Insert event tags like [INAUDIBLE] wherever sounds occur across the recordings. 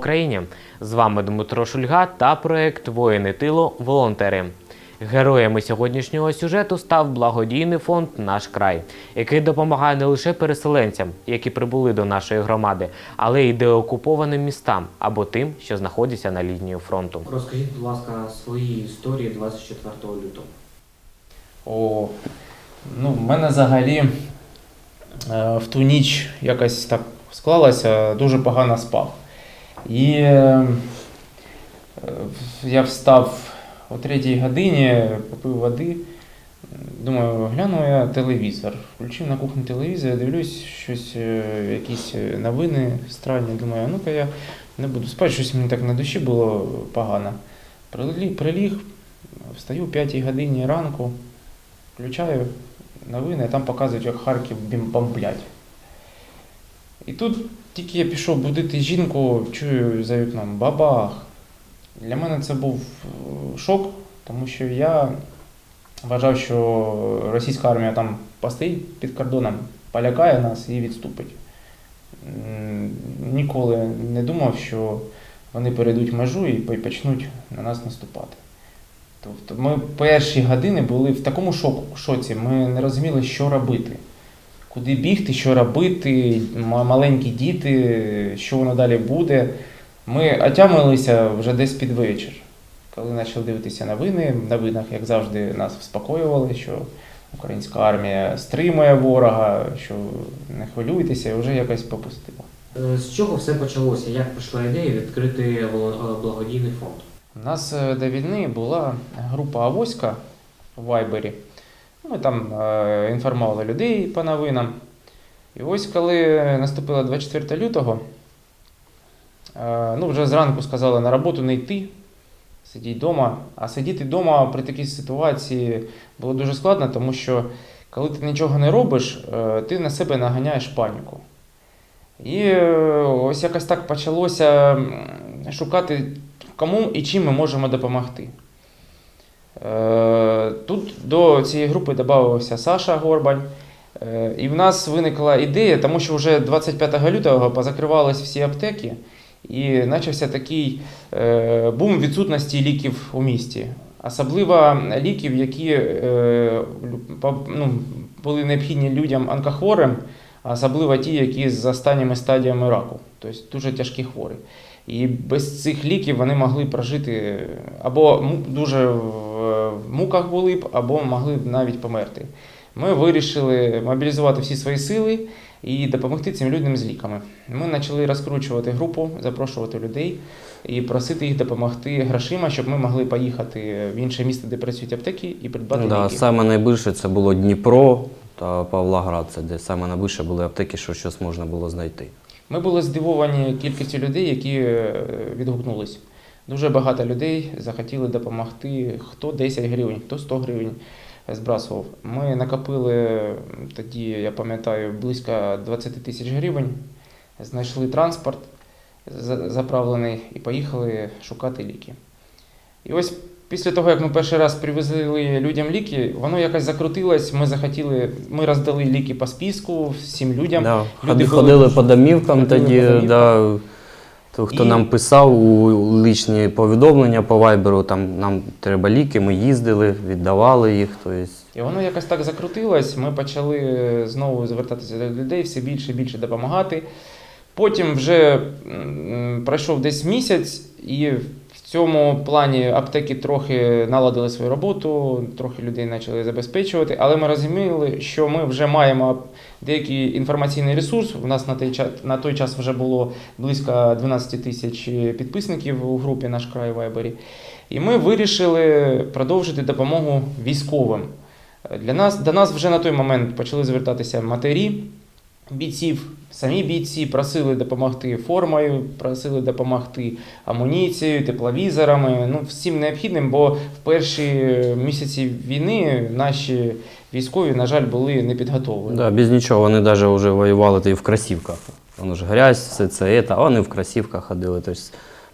Україні! З вами Дмитро Шульга та проект Воїни тилу Волонтери. Героями сьогоднішнього сюжету став благодійний фонд Наш край, який допомагає не лише переселенцям, які прибули до нашої громади, але й деокупованим містам або тим, що знаходяться на лінії фронту. Розкажіть, будь ласка, свої історії 24 лютого. О, ну, в мене взагалі е, в ту ніч якось так склалося, дуже погано спав. І е, я встав о третій годині, попив води. Думаю, гляну я телевізор. Включив на кухні телевізор, дивлюсь щось, е, якісь е, новини странні. Думаю, ну-ка я не буду спати, щось мені так на душі було погано. Приліг, приліг встаю о 5 годині ранку, включаю новини, там показують, як Харків бомблять. І тут тільки я пішов будити жінку, чую за вікном бабах. Для мене це був е, шок, тому що я вважав, що російська армія там постоїть під кордоном, полякає нас і відступить. Ніколи не думав, що вони перейдуть межу і почнуть на нас наступати. Тобто ми перші години були в такому шоці, ми не розуміли, що робити. Куди бігти, що робити, маленькі діти, що воно далі буде. Ми отямилися вже десь під вечір. Коли почали дивитися новини, в новинах, як завжди, нас вспокоювали, що українська армія стримує ворога, що не хвилюйтеся, і вже якось попустило. Е, З чого все почалося? Як прийшла ідея відкрити е, благодійний фонд? У нас е, до війни була група Авоська в Вайбері. Ми там е, інформували людей по новинам. І ось коли наступило 24 лютого, е, ну вже зранку сказали на роботу не йти, сидіть вдома. А сидіти вдома при такій ситуації було дуже складно, тому що коли ти нічого не робиш, е, ти на себе наганяєш паніку. І ось якось так почалося шукати кому і чим ми можемо допомогти. Е, Тут до цієї групи додався Саша Горбань. Е, І в нас виникла ідея, тому що вже 25 лютого позакривались всі аптеки, і почався такий е, бум відсутності ліків у місті. Особливо ліків, які ну, були необхідні людям онкохворим, особливо ті, які з останніми стадіями раку, тобто дуже тяжкі хворі. І без цих ліків вони могли прожити або дуже в в муках були б, або могли б навіть померти. Ми вирішили мобілізувати всі свої сили і допомогти цим людям з ліками. Ми почали розкручувати групу, запрошувати людей і просити їх допомогти грошима, щоб ми могли поїхати в інше місто, де працюють аптеки, і придбати Да, ліки. саме найбільше це було Дніпро та Павлоград, це де саме найбільше були аптеки, що щось можна було знайти. Ми були здивовані кількістю людей, які е, відгукнулись. Дуже багато людей захотіли допомогти. Хто 10 гривень, хто 100 гривень збрасував. Ми накопили тоді, я пам'ятаю, близько 20 тисяч гривень, знайшли транспорт заправлений і поїхали шукати ліки. І ось після того, як ми перший раз привезли людям ліки, воно якось закрутилось. Ми захотіли, ми роздали ліки по списку всім людям. Да, люди ходи- були ходили по домівкам тоді, по да, то, хто І- нам писав у личні повідомлення по вайберу, там нам треба ліки, ми їздили, віддавали їх. Тобто, І воно якось так закрутилось. Ми почали знову звертатися до людей, все більше і більше допомагати. Потім вже пройшов десь місяць, і цьому плані аптеки трохи наладили свою роботу, трохи людей почали забезпечувати, але ми розуміли, що ми вже маємо деякий інформаційний ресурс. У нас на той час, на той час вже було близько 12 тисяч підписників у групі наш край Вайбері. І ми вирішили продовжити допомогу військовим. Для нас, до нас вже на той момент почали звертатися матері бійців. Самі бійці просили допомогти формою, просили допомогти амуніцією, тепловізорами, ну всім необхідним, бо в перші місяці війни наші військові, на жаль, були не підготовлені. да, без нічого, вони навіть воювали і в красівках. Воно ж грязь, все це, це, а вони в красівках ходили. Тобто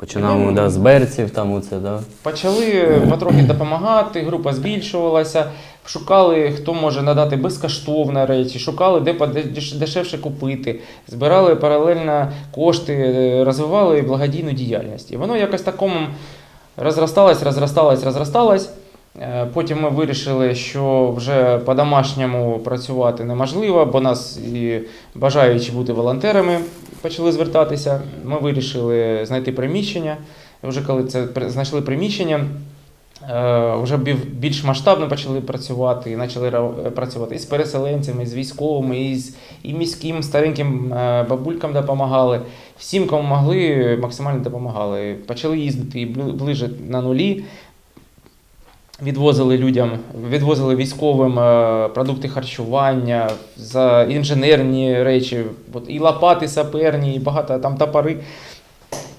Починаємо да, з берців, там оце, да. Почали потрохи допомагати, група збільшувалася, шукали, хто може надати безкоштовно речі, шукали, де дешевше купити, збирали паралельно кошти, е, розвивали благодійну діяльність. І воно якось такому розросталось, розросталось, розросталось. Е, Потім ми вирішили, що вже по-домашньому працювати неможливо, бо нас і бажаючи бути волонтерами почали звертатися. Ми вирішили знайти приміщення. Вже коли це знайшли приміщення, е, вже більш масштабно почали працювати, і почали працювати і з переселенцями, і з військовими, і з і міським стареньким е, бабулькам допомагали. Всім, кому могли, максимально допомагали. Почали їздити і ближе на нулі. Відвозили людям, відвозили військовим е, продукти харчування, за інженерні речі, і лопати саперні, і багато там топори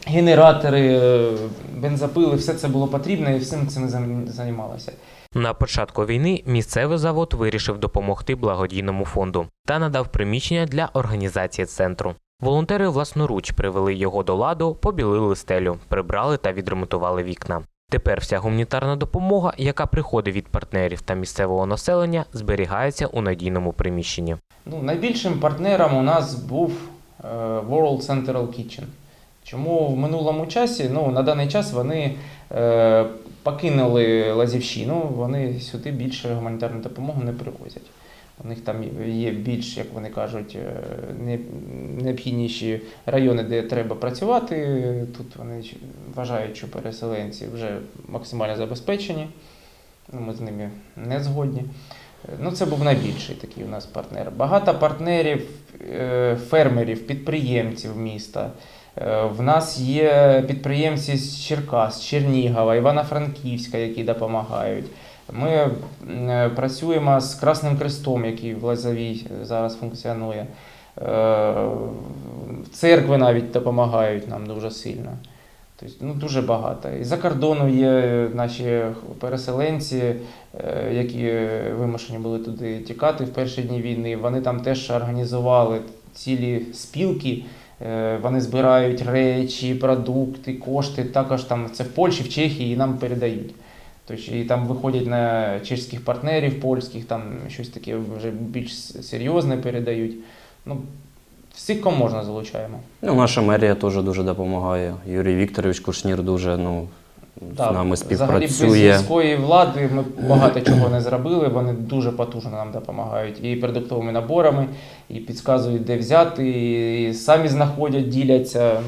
генератори, е, бензопили, все це було потрібно і всім цим займалося. На початку війни місцевий завод вирішив допомогти благодійному фонду та надав приміщення для організації центру. Волонтери власноруч привели його до ладу, побілили стелю, прибрали та відремонтували вікна. Тепер вся гуманітарна допомога, яка приходить від партнерів та місцевого населення, зберігається у надійному приміщенні. Ну, найбільшим партнером у нас був е, World Central Kitchen. Чому в минулому часі, ну, на даний час вони е, покинули Лазівщину, вони сюди більше гуманітарну допомогу не привозять. У них там є більш, як вони кажуть, е, необхідніші райони, де треба працювати. Тут вони вважають, що переселенці вже максимально забезпечені. Ну, ми з ними не згодні. Е, Ну, це був найбільший такий у нас партнер. Багато партнерів, е, фермерів, підприємців міста. В нас є підприємці з Черкас, Чернігова, Івано-Франківська, які допомагають. Ми е, працюємо з Красним Крестом, який в Лазовій зараз функціонує. Е, Церкви навіть допомагають нам дуже сильно. Тобто, ну, дуже багато. І за кордону є наші переселенці, е, які вимушені були туди тікати в перші дні війни. Вони там теж організували цілі спілки. Е, Вони збирають речі, продукти, кошти. Також там це в Польщі, в Чехії і нам передають. Тобто, і там виходять на чеських партнерів, польських, там щось таке вже більш серйозне передають. Ну, всіх кому можна залучаємо. Ну, наша мерія теж дуже допомагає. Юрій Вікторович Кушнір дуже ну, з Так, нами Взагалі без співпрацює. міської влади ми багато чого не зробили. Вони дуже потужно нам допомагають і продуктовими наборами, і підказують, де взяти, і самі знаходять, діляться.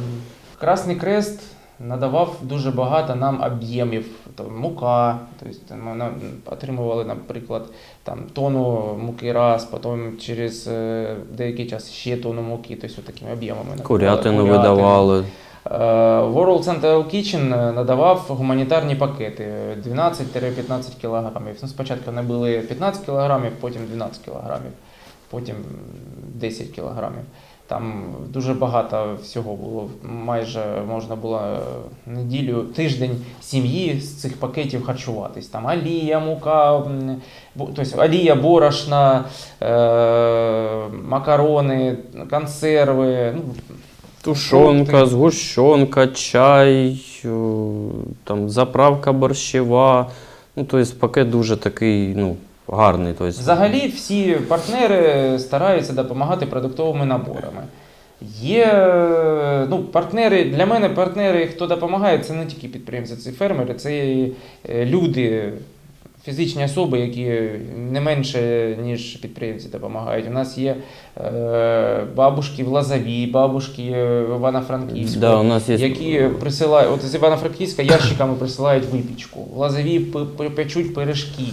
Красний Крест надавав дуже багато нам об'ємів. Там, мука, тобто ми отримували, наприклад, там, тонну муки раз, потім через е, деякий час ще тонну муки, тобто такими об'ємами. Курятину видавали. Е, World Central Kitchen надавав гуманітарні пакети 12-15 кілограмів. Ну, спочатку вони були 15 кілограмів, потім 12 кілограмів, потім 10 кілограмів. Там дуже багато всього було. Майже можна було е, неділю, тиждень сім'ї з цих пакетів харчуватись. Там олія, мука, тобто олія, борошна, е, макарони, консерви. Ну, Тушонка, згущенка, чай, там, заправка борщева. Ну, тобто пакет дуже такий ну, гарний. Тобто, Взагалі всі партнери стараються допомагати продуктовими наборами. Є е, ну, партнери, для мене партнери, хто допомагає, це не тільки підприємці, це фермери, це і е, люди, фізичні особи, які не менше, ніж підприємці допомагають. У нас є е, бабушки в Лазові, бабушки в Івано-Франківську. да, у нас є Які присилають, от з Івано-Франківська ящиками присилають випічку. В п- печуть пиріжки.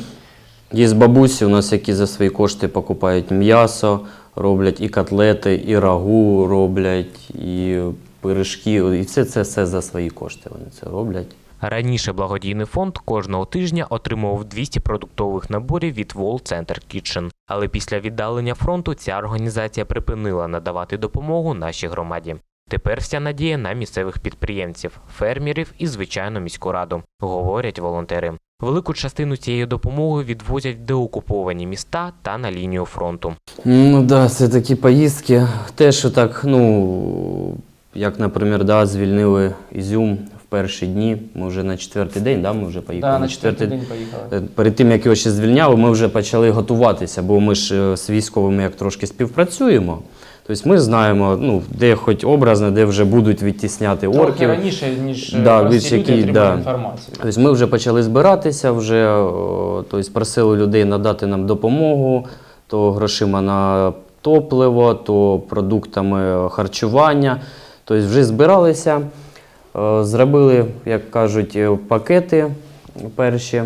Є бабусі у нас, які за свої кошти покупають м'ясо, роблять і котлети, і рагу роблять, і пиріжки. І все це все за свої кошти вони це роблять. Раніше благодійний фонд кожного тижня отримував 200 продуктових наборів від World Center Kitchen. Але після віддалення фронту ця організація припинила надавати допомогу нашій громаді. Тепер вся надія на місцевих підприємців, фермерів і звичайно міську раду, говорять волонтери. Велику частину цієї допомоги відвозять в деокуповані міста та на лінію фронту. Ну да, це такі поїздки. Те, що так, ну, як, наприклад, да, звільнили Ізюм, перші дні, ми вже на четвертий день, да, ми вже поїхали. Да, на четвертий день поїхали. Е, Перед тим, як його ще звільняли, ми вже почали готуватися, бо ми ж е, з військовими як трошки співпрацюємо. Тобто ми знаємо, ну, де хоч образно, де вже будуть відтісняти Трохи орків. раніше, ніж Да, більш люди які, да. інформацію. Тобто ми вже почали збиратися, вже тобто просили людей надати нам допомогу, то грошима на топливо, то продуктами харчування. Тобто вже збиралися, е, зробили, як кажуть, е, пакети перші,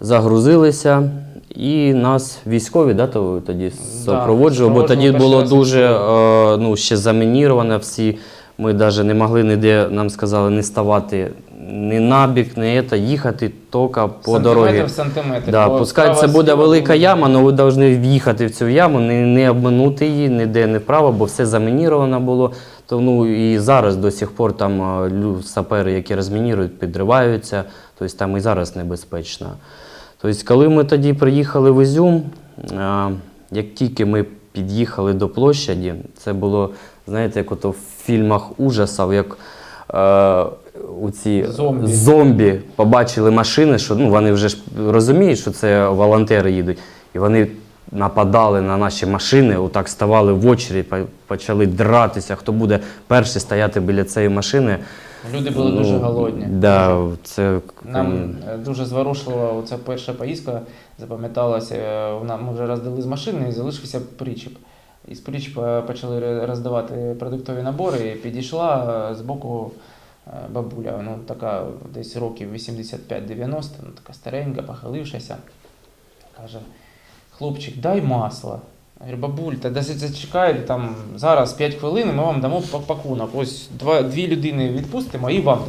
загрузилися. І нас військові да, то тоді супроводжували, бо тоді було дуже е, ну, ще замініровано всі. Ми навіть не могли ніде, нам сказали, не ставати ні набік, ні це, їхати тільки по дорозі. В сантиметр. Да, бо пускай справа це буде зліва велика буде- яма, але ви повинні в'їхати в цю яму, не, не обминути її, ніде не вправо, бо все замініровано було. То, ну, і зараз до сих пор там лю- сапери, які розмінірують, підриваються, тобто там і зараз небезпечно. Тобто, коли ми тоді приїхали в Ізюм, як тільки ми під'їхали до площаді, це було, знаєте, як ото в фільмах ужасів, як е, у ці Зомбі. зомбі побачили машини, що ну, вони вже ж розуміють, що це волонтери їдуть. І вони нападали на наші машини, отак ставали в очередь, по- почали дратися, хто буде перший стояти біля цієї машини. Люди були дуже Ну, голодні. Да, це, Нам е, дуже зворушлива оця перша поїздка запам'яталася. Е, Ми вже роздали з машини і залишився причіп. І з причіпа почали роздавати продуктові набори. І підійшла е, з боку бабуля, ну така десь років 85-90, ну така старенька, похилившася. Каже: хлопчик, дай масло. Я говорю, бабуль, та досить зачекайте, там зараз 5 хвилин, ми вам дамо пакунок. Ось два, дві людини відпустимо і вам.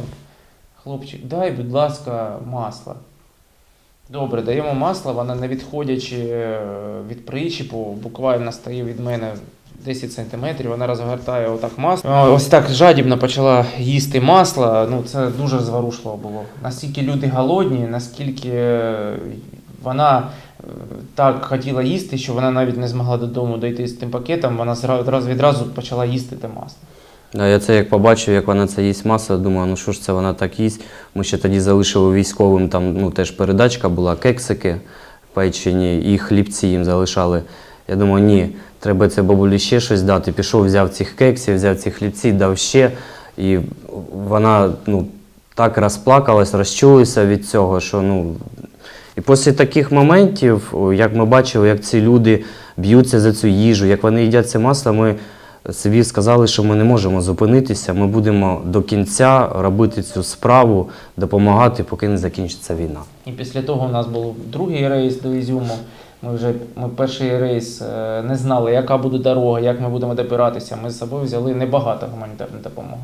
Хлопчик, дай, будь ласка, масло. Добре, даємо масло, вона не відходячи е, від причіпу, буквально стає від мене 10 сантиметрів, вона розгортає отак масло. Ось так жадібно почала їсти масло. Ну, це дуже зворушливо було. Наскільки люди голодні, наскільки е, вона так хотіла їсти, що вона навіть не змогла додому дойти з тим пакетом, вона одразу відразу почала їсти те масло. Да, я це як побачив, як вона це їсть масло, думаю, ну що ж це вона так їсть. Ми ще тоді залишили військовим, там ну, теж передачка була, кексики печені і хлібці їм залишали. Я думаю, ні, треба це бабулі ще щось дати. Пішов, взяв цих кексів, взяв ці хлібці, дав ще. І вона ну, так розплакалась, розчулася від цього, що ну. І після таких моментів, як ми бачили, як ці люди б'ються за цю їжу, як вони їдять це масло, ми собі сказали, що ми не можемо зупинитися, ми будемо до кінця робити цю справу, допомагати, поки не закінчиться війна. І після того у нас був другий рейс до Ізюму. Ми вже ми перший рейс е, не знали, яка буде дорога, як ми будемо добиратися. Ми з собою взяли небагато гуманітарної допомоги.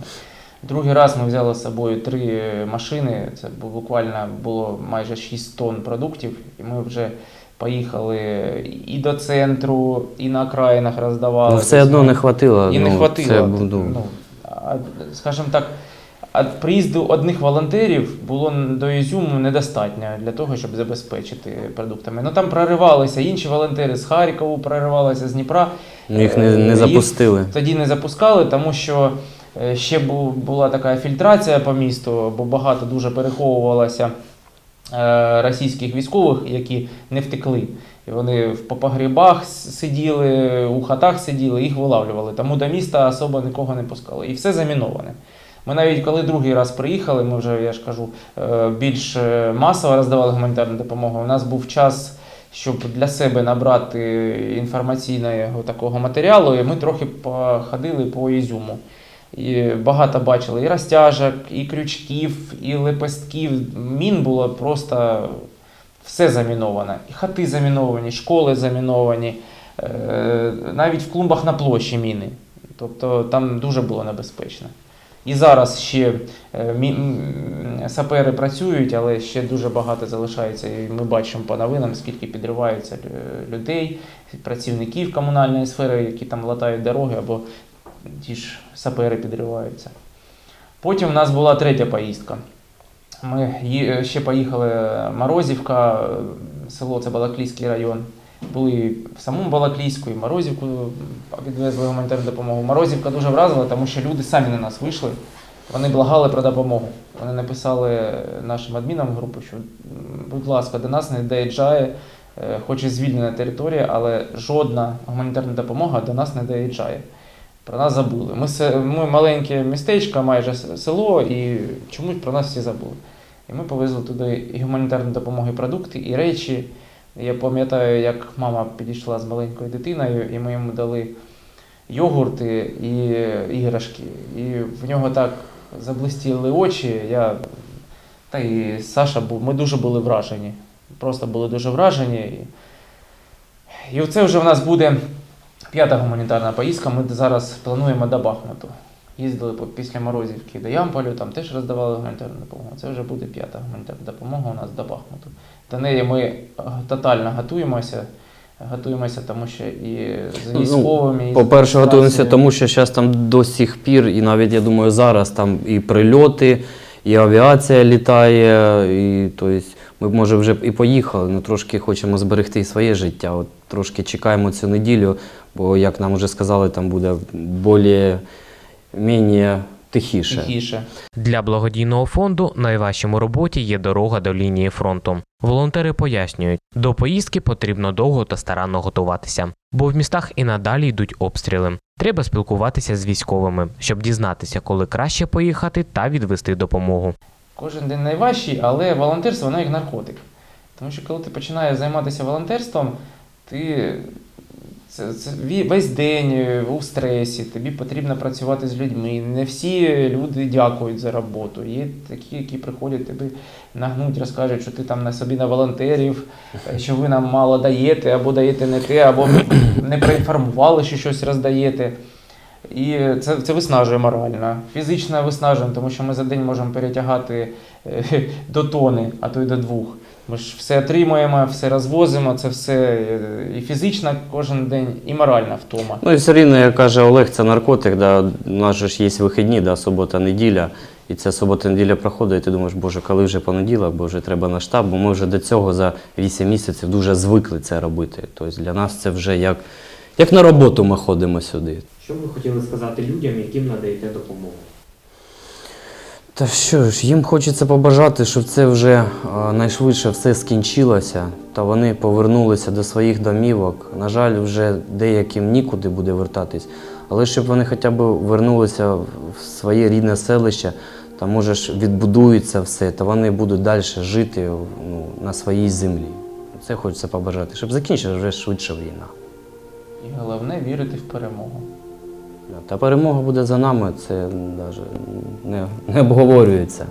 Другий раз ми взяли з собою три машини. Це буквально було майже 6 тонн продуктів, і ми вже поїхали і до центру, і на окраїнах роздавали. Ну, все одно не хватило. І не ну, хватило. Це, був, ну, ну, скажімо так, приїзду одних волонтерів було до Ізюму недостатньо для того, щоб забезпечити продуктами. Ну там проривалися інші волонтери з Харкова, проривалися з Дніпра. ну, їх не, Е, не їх запустили. Тоді не запускали, тому що е, ще була така фільтрація по місту, бо багато дуже переховувалося е, російських військових, які не втекли. І вони в по погрібах сиділи, у хатах сиділи, їх вилавлювали. Тому до міста особо нікого не пускали. І все заміноване. Ми навіть коли другий раз приїхали, ми вже, я ж кажу, е, більш е, масово роздавали гуманітарну допомогу. У нас був час, щоб для себе набрати інформаційного такого матеріалу, і ми трохи походили по Ізюму. І багато бачили і розтяжок, і крючків, і лепестків. Мін було просто все заміновано. І хати заміновані, школи заміновані, е, навіть в клумбах на площі міни. Тобто там дуже було небезпечно. І зараз ще е, сапери працюють, але ще дуже багато залишається. І ми бачимо по новинам, скільки підривається людей, працівників комунальної сфери, які там латають дороги, або ті ж сапери підриваються. Потім в нас була третя поїздка. Ми ще поїхали Морозівка, село це Балаклійський район. Були в самому Балаклійську і Морозівку відвезли гуманітарну допомогу. Морозівка дуже вразила, тому що люди самі на нас вийшли. Вони благали про допомогу. Вони написали нашим адмінам групи, що, будь ласка, до нас не доїжджає, е, хоч і звільнена територія, але жодна гуманітарна допомога до нас не доїжджає. Про нас забули. Ми, ми маленьке містечко, майже село, і чомусь про нас всі забули. І ми повезли туди і гуманітарну допомогу, і продукти, і речі. Я пам'ятаю, як мама підійшла з маленькою дитиною, і ми йому дали йогурти і іграшки. І в нього так заблистіли очі. Я... Та і Саша був. Ми дуже були вражені. Просто були дуже вражені. І, оце вже в нас буде п'ята гуманітарна поїздка. Ми зараз плануємо до Бахмуту. Їздили після Морозівки до Ямполю, там теж роздавали гуманітарну допомогу. Це вже буде п'ята гуманітарна допомога у нас до Бахмуту. До неї ми е, тотально готуємося. Готуємося, тому що і з Ну, військовими. з По-перше, готуємося, тому що зараз там до сих пір, і навіть я думаю, зараз там і прильоти, і авіація літає, і тобто, ми може вже і поїхали, але трошки хочемо зберегти своє життя. От трошки чекаємо цю неділю, бо, як нам вже сказали, там буде більш-менш тихіше. тихіше. Для благодійного фонду найважчим у роботі є дорога до лінії фронту. Волонтери пояснюють, до поїздки потрібно довго та старанно готуватися, бо в містах і надалі йдуть обстріли. Треба спілкуватися з військовими, щоб дізнатися, коли краще поїхати та відвести допомогу. Кожен день найважчий, але волонтерство воно як наркотик. Тому що коли ти починаєш займатися волонтерством, ти це, це весь день е, у стресі, тобі потрібно працювати з людьми. Не всі люди дякують за роботу. Є такі, які приходять тобі нагнуть, розкажуть, що ти там на собі на волонтерів, е, що ви нам мало даєте, або даєте не те, або [CLEARS THROAT] не проінформували, що щось роздаєте. І це, це виснажує морально. Фізично виснажуємо, тому що ми за день можемо перетягати е, [LAUGHS] до тони, а то й до двох. Ми ж все отримуємо, все розвозимо, це все е, і фізично кожен день, і моральна втома. Ну і все рівно, як каже Олег, це наркотик, да, у нас ж є вихідні, да, субота, неділя. І ця субота-неділя проходить, і ти думаєш, боже, коли вже понеділок, бо вже треба на штаб, бо ми вже до цього за 8 місяців дуже звикли це робити. Тобто для нас це вже як, як на роботу ми ходимо сюди. Що б ви хотіли сказати людям, яким надаєте допомогу? Та що ж, їм хочеться побажати, щоб це вже а, найшвидше все скінчилося, та вони повернулися до своїх домівок. На жаль, вже деяким нікуди буде вертатись, але щоб вони хоча б вернулися в своє рідне селище, та може ж відбудується все, та вони будуть далі жити ну, на своїй землі. Це хочеться побажати, щоб закінчилася вже швидше війна. І головне вірити в перемогу. Та перемога буде за нами, це навіть не, не обговорюється.